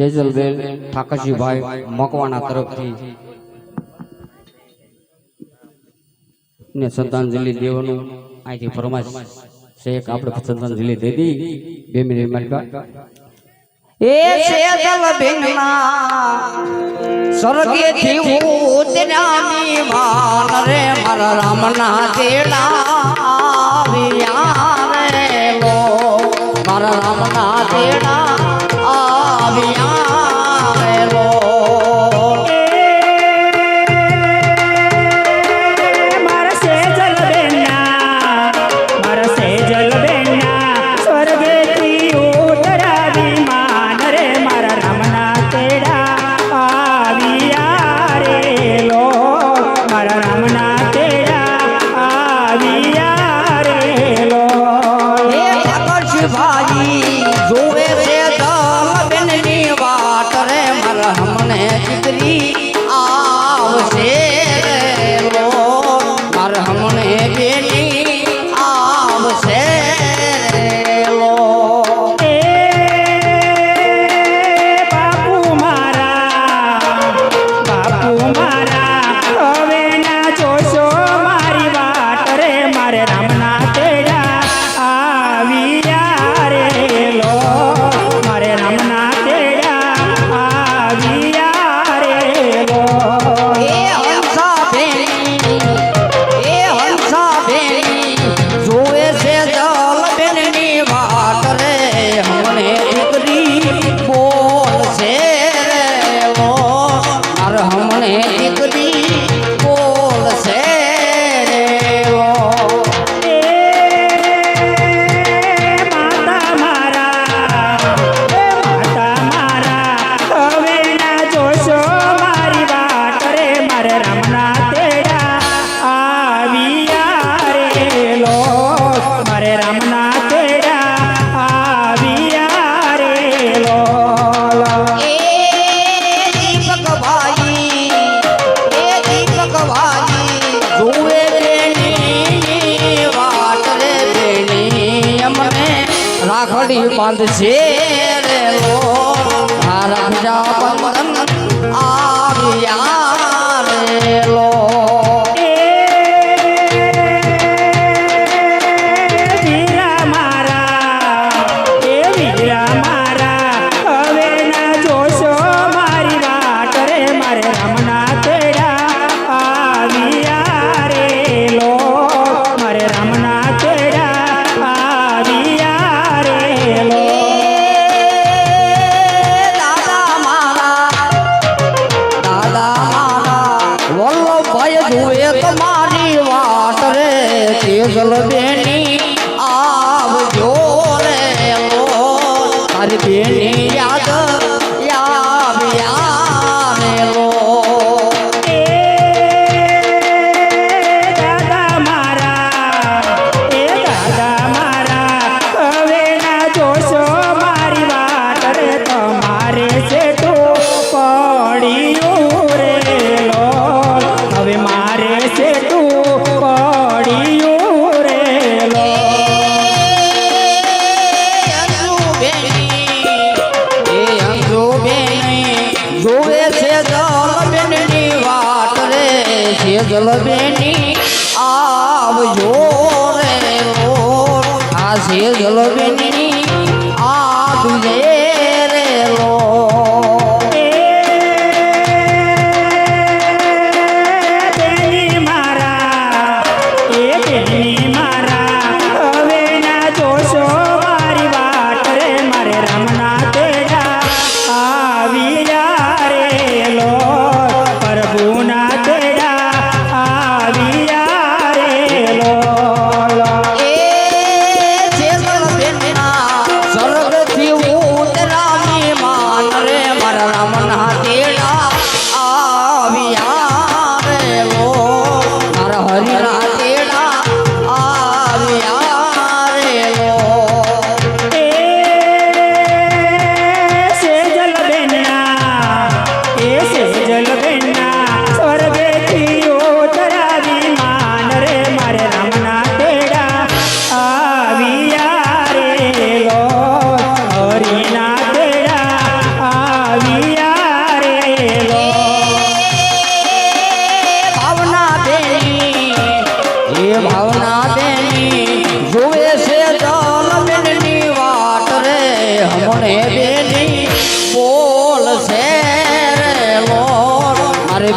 સેજલબેન ઠાકરજીભાઈ મકવાણા તરફથી. ને શ્રદ્ધાંજલિ દેવાનું અહીંથી ફરમાશ છે એક આપણે શ્રદ્ધાંજલિ દે દી બે મિનિટ મારી એ સેજલબેન સ્વર્ગે થી ઉતરાની માન રે મારા રામના તેડા રે લો. મારા રામના તેડા રાખડી બાંધશે રે ઓ. મારા પ્રજાપતિ બેની આવજો રે તારી બેની જલબેની આવજો રે આ છે જલબેની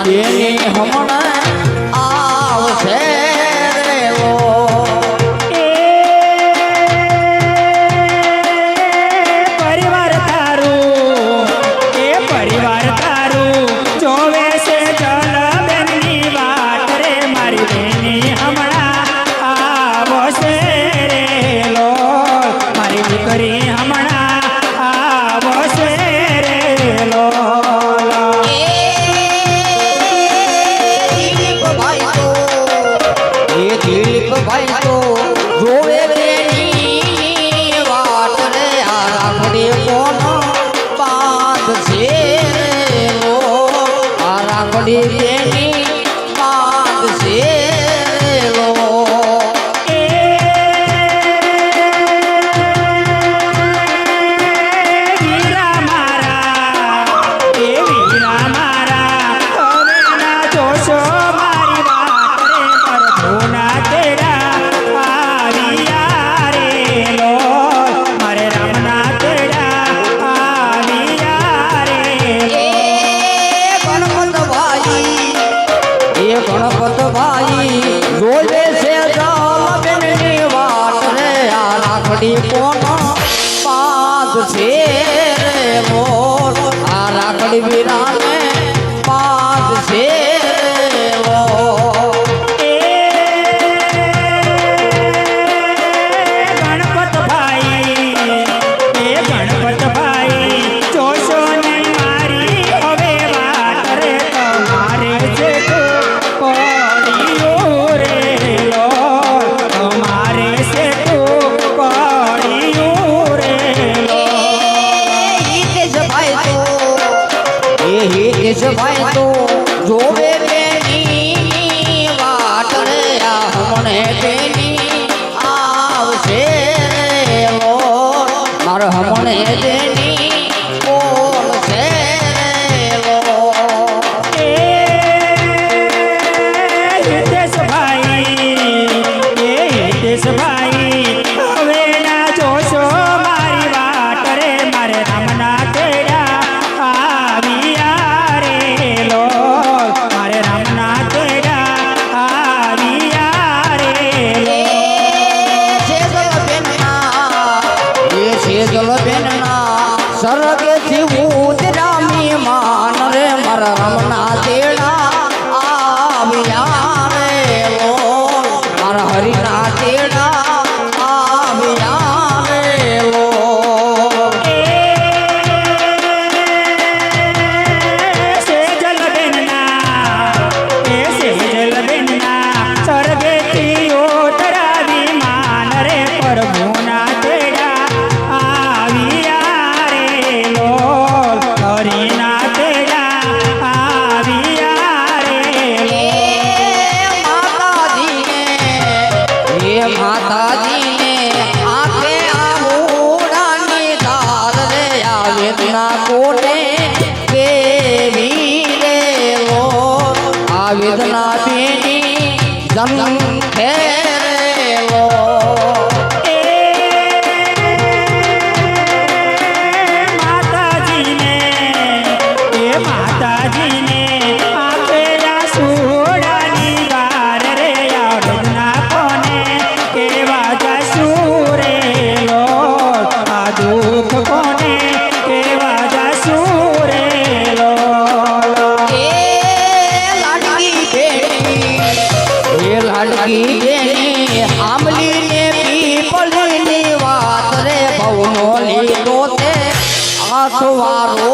બેની રાખડી રે મારા રમના Love সোয়ারো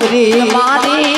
દીકરી મારી